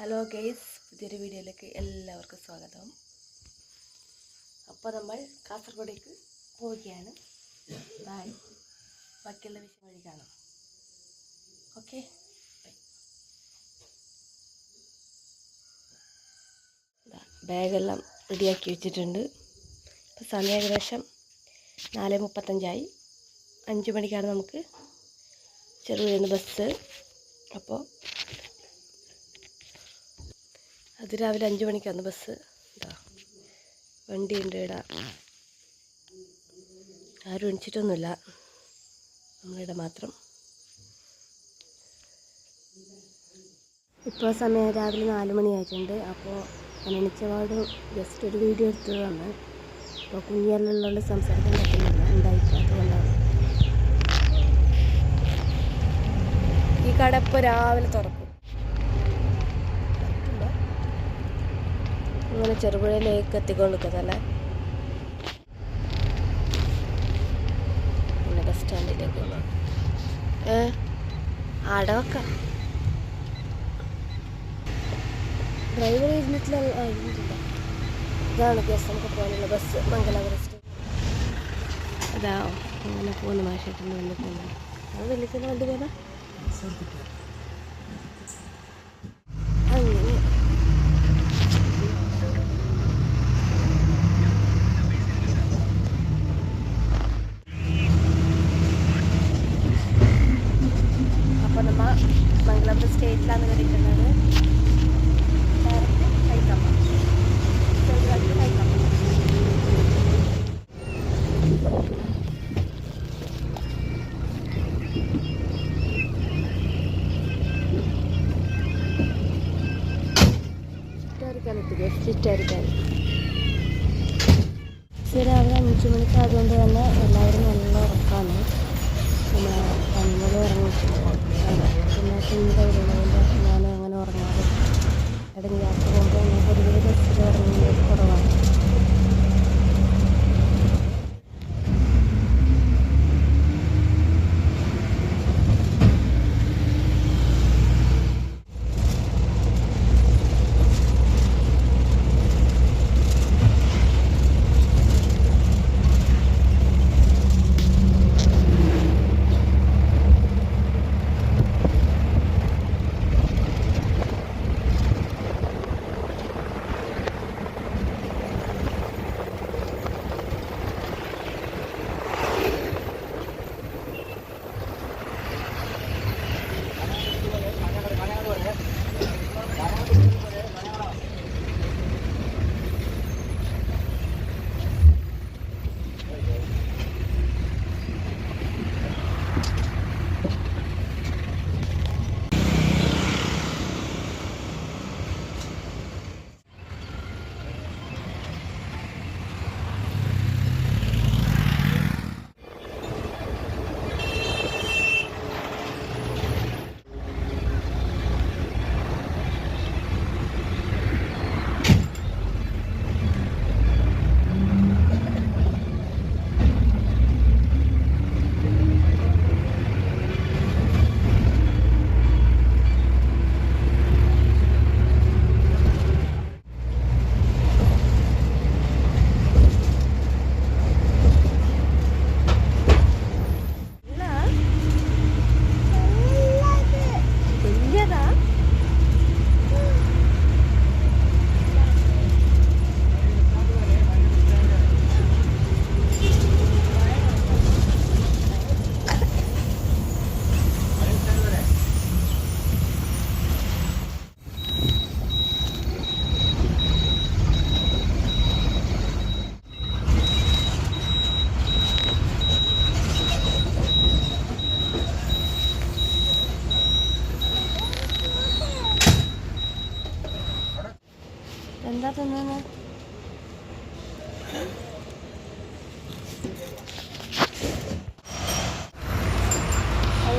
Hello guys പുതിയൊരു വീഡിയോയിലേക്ക് എല്ലാവർക്കും സ്വാഗതം. അപ്പോൾ നമ്മൾ കാസർഗോഡേക്ക് പോവുകയാണ്. ബായ്. ബാക്കിയുള്ള വിഷയം വഴി കാണാം. ഓക്കെ? ബാഗെല്ലാം റെഡിയാക്കി വെച്ചിട്ടുണ്ട്. ഇപ്പോൾ സമയം ഏകദേശം നാല് മുപ്പത്തഞ്ചായി. അഞ്ച് മണിക്കാണ് നമുക്ക് ചെറുപുഴയിൽ ബസ്. അപ്പോൾ അത് രാവിലെ അഞ്ച് മണിക്കാണ് ബസ്. ഇതാ വണ്ടി ഉണ്ട് ഇടാ ആരും എണിച്ചിട്ടൊന്നുമില്ല നമ്മളിവിടെ മാത്രം. ഇപ്പോൾ സമയം രാവിലെ നാല് മണിയായിട്ടുണ്ട്. അപ്പോൾ ഞാൻ എണിച്ചപാട് ജസ്റ്റ് ഒരു വീഡിയോ എടുത്തതാണ്. അപ്പോൾ കുഞ്ഞിയെല്ലാം സംസാരിക്കാൻ പറ്റുന്നില്ല. ഉണ്ടായിട്ട് അതുകൊണ്ടാണ്. ഈ കട ഇപ്പോൾ രാവിലെ തുറക്കും. ഇങ്ങനെ ചെറുപുഴയിലേക്ക് എത്തിക്കൊണ്ടിരിക്കുന്നല്ലേ പിന്നെ ബസ് സ്റ്റാൻഡിലേക്ക് ഏ? ആടെ വെക്കാം ഡ്രൈവർ ഇരുന്നിട്ടില്ല. ഇതാണ് ബസ് നമുക്ക് പോകാനുള്ള ബസ് മംഗലാപുരം സ്റ്റേഷൻ അതാ അങ്ങനെ പോകുന്നു മാഷേട്ടിന്റെ വണ്ടി പോകുന്നു. അത് വലിയ വണ്ടി പോലെ ചിറ്റാരിക്കാൻ ഫിറ്റായിരിക്കാൻ രാവിലെ അഞ്ച് മണിക്ക് ആയതുകൊണ്ട് തന്നെ എല്ലാവരും നല്ല ഉറക്കമാണ് പിന്നെ കണ്ണുകൾ ഉറങ്ങിയിട്ടില്ല. പിന്നെ കുഞ്ഞിലുള്ളതുകൊണ്ട് ഞാൻ അങ്ങനെ ഉറങ്ങാറ് ഇടങ്ങി. യാത്ര പോകുമ്പോൾ ഞാൻ പൊതുവെ ബസ്സിൽ ഉറങ്ങുന്നത് കുറവാണ്.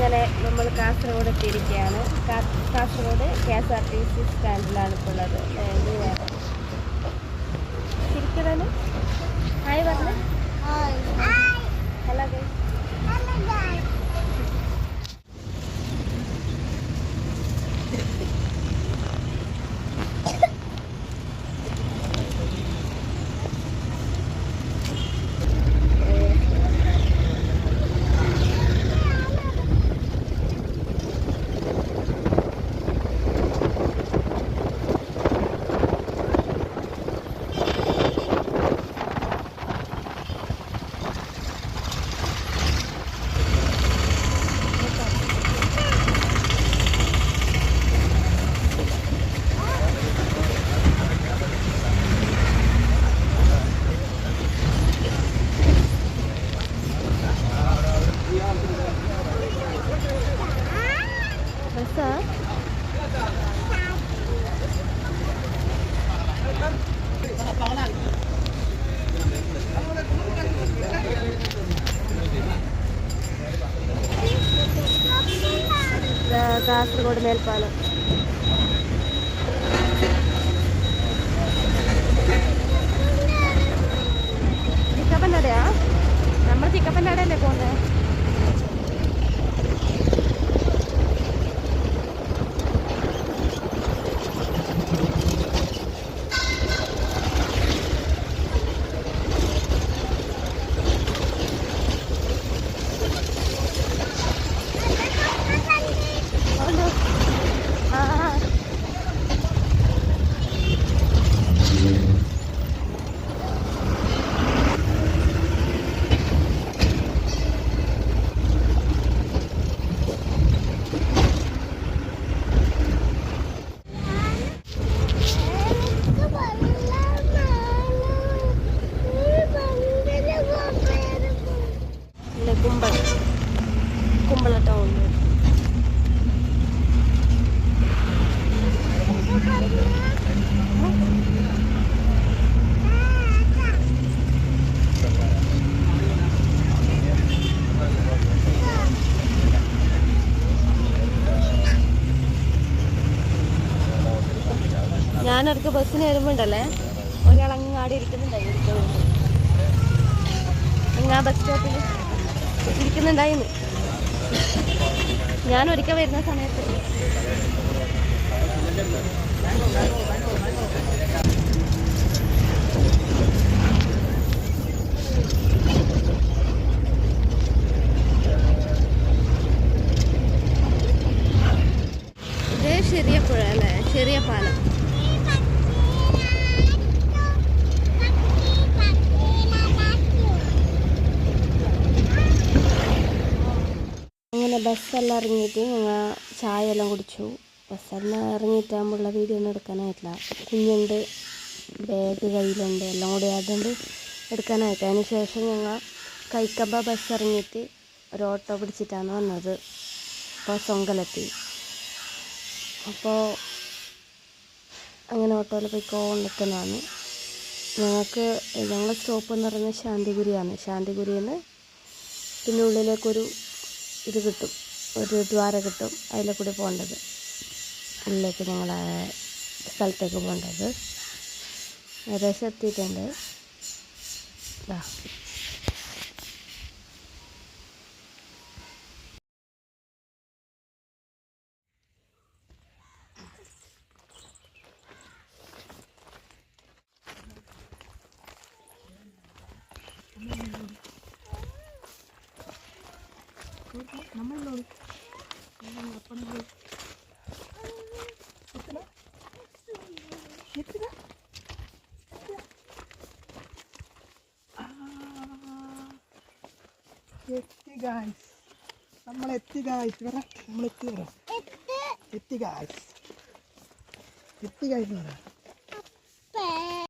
അങ്ങനെ നമ്മൾ കാസർഗോഡ് എത്തിയിരിക്കുകയാണ്. Kasaragod K S R T C സ്റ്റാൻഡിലാണ് ഇപ്പോൾ ഉള്ളത്. ശരിക്കും ഹായ് പറഞ്ഞു. ഹലോ ഗൈസ് ചിക്കപ്പനാട് മേൽപ്പാലം. ചിക്കപ്പനാടയാ നമ്മൾ ചിക്കപ്പനാടല്ലേ പോകുന്നത് ഞാനിടയ്ക്ക് ബസ്സിന് വരുമ്പോണ്ടല്ലേ? ഒരാൾ അങ്ങാടി ഇരിക്കുന്നുണ്ടായിരുന്നു അങ്ങ് ബസ് സ്റ്റോപ്പിൽ ഇരിക്കുന്നുണ്ടായിരുന്നു ഞാൻ ഒരിക്കൽ വരുന്ന സമയത്ത് അങ്ങനെ ബസ്സെല്ലാം ഇറങ്ങിയിട്ട് ഞങ്ങൾ ചായ എല്ലാം കുടിച്ചു. ബസ്സെല്ലാം ഇറങ്ങിയിട്ടാകുമ്പോഴുള്ള വീഡിയോ ഒന്നും എടുക്കാനായിട്ടില്ല. കുഞ്ഞുണ്ട് ബാഗ് കയ്യിലുണ്ട് എല്ലാം കൂടി അതുകൊണ്ട് എടുക്കാനായിട്ട് അതിന് ശേഷം ഞങ്ങൾ കൈക്കമ്പ ബസ് ഇറങ്ങിയിട്ട് ഒരു ഓട്ടോ പിടിച്ചിട്ടാണ് വന്നത്. അപ്പോൾ സൊങ്കലെത്തി അപ്പോൾ അങ്ങനെ ഓട്ടോയിൽ പോയി കോണ്ടെത്തുന്നതാണ് ഞങ്ങൾക്ക് ഞങ്ങളുടെ സ്റ്റോപ്പ് എന്ന് പറയുന്നത് ശാന്തിഗുരിയാണ് ശാന്തിഗുരിയിൽ നിന്ന് പിന്നെ ഉള്ളിലേക്കൊരു ഇത് കിട്ടും. ഒരു ദ്വാര കിട്ടും. അതിലെ കൂടി പോകേണ്ടത് ഉള്ളിലേക്ക് ഞങ്ങളെ സ്ഥലത്തേക്ക് പോകേണ്ടത്. ഏകദേശം എത്തിയിട്ടുണ്ട്. ദാ. എത്തി ഗായ്സ് നമ്മൾ എത്തി ഗായ്സ് വരാം നമ്മൾ എത്തി വരാം എത്തി ഗായ്സ് എത്തി ഗായ്സ്